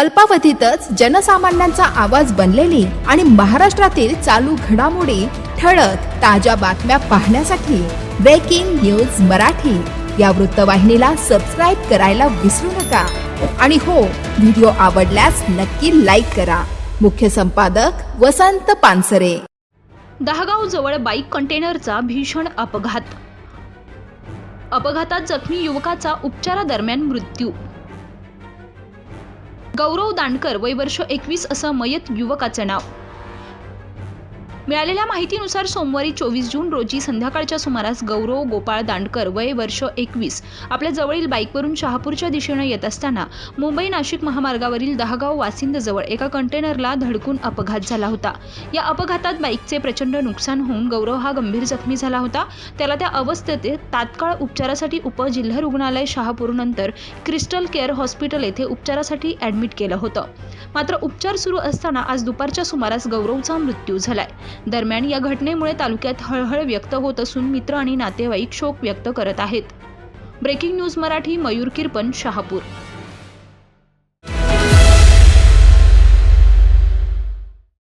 अल्पावधीतच जनसामान्यांचा आवाज बनलेली आणि महाराष्ट्रातील चालू घडामोडी ठळक ताज्या बातम्या पाहण्यासाठी ब्रेकिंग न्यूज मराठी. या वृत्तवाहिनीला सबस्क्राईब करायला विसरू नका. आणि हो व्हिडिओ आवडल्यास नक्की लाईक करा. मुख्य संपादक वसंत पानसरे. दहागाव जवळ बाईक कंटेनरचा भीषण अपघात. अपघातात जखमी युवकाचा उपचारादरम्यान मृत्यू गौरव दांडकर वय वर्ष एकवीस असं मयत युवकाचं नाव. मिळालेल्या माहितीनुसार सोमवारी चोवीस जून रोजी संध्याकाळच्या सुमारास गौरव गोपाळ दांडकर वय वर्ष एकवीस आपल्या जवळील बाईकवरून शहापूरच्या दिशेनं येत असताना मुंबई नाशिक महामार्गावरील दहागाव वासिंदजवळ एका कंटेनरला धडकून अपघात झाला होता. या अपघातात बाईकचे प्रचंड नुकसान होऊन गौरव हा गंभीर जखमी झाला होता. त्याला त्या अवस्थेत तात्काळ उपचारासाठी उपजिल्हा रुग्णालय शहापूरनंतर क्रिस्टल केअर हॉस्पिटल येथे उपचारासाठी ॲडमिट केलं होतं. मात्र उपचार सुरू असताना आज दुपारच्या सुमारास गौरवचा मृत्यू झालाय. दरम्यान या घटनेमुळे तालुक्यात हळहळ व्यक्त होत असून मित्र आणि नातेवाईक शोक व्यक्त करत आहेत. Breaking news Marathi Mayur Kirpan Shahapur.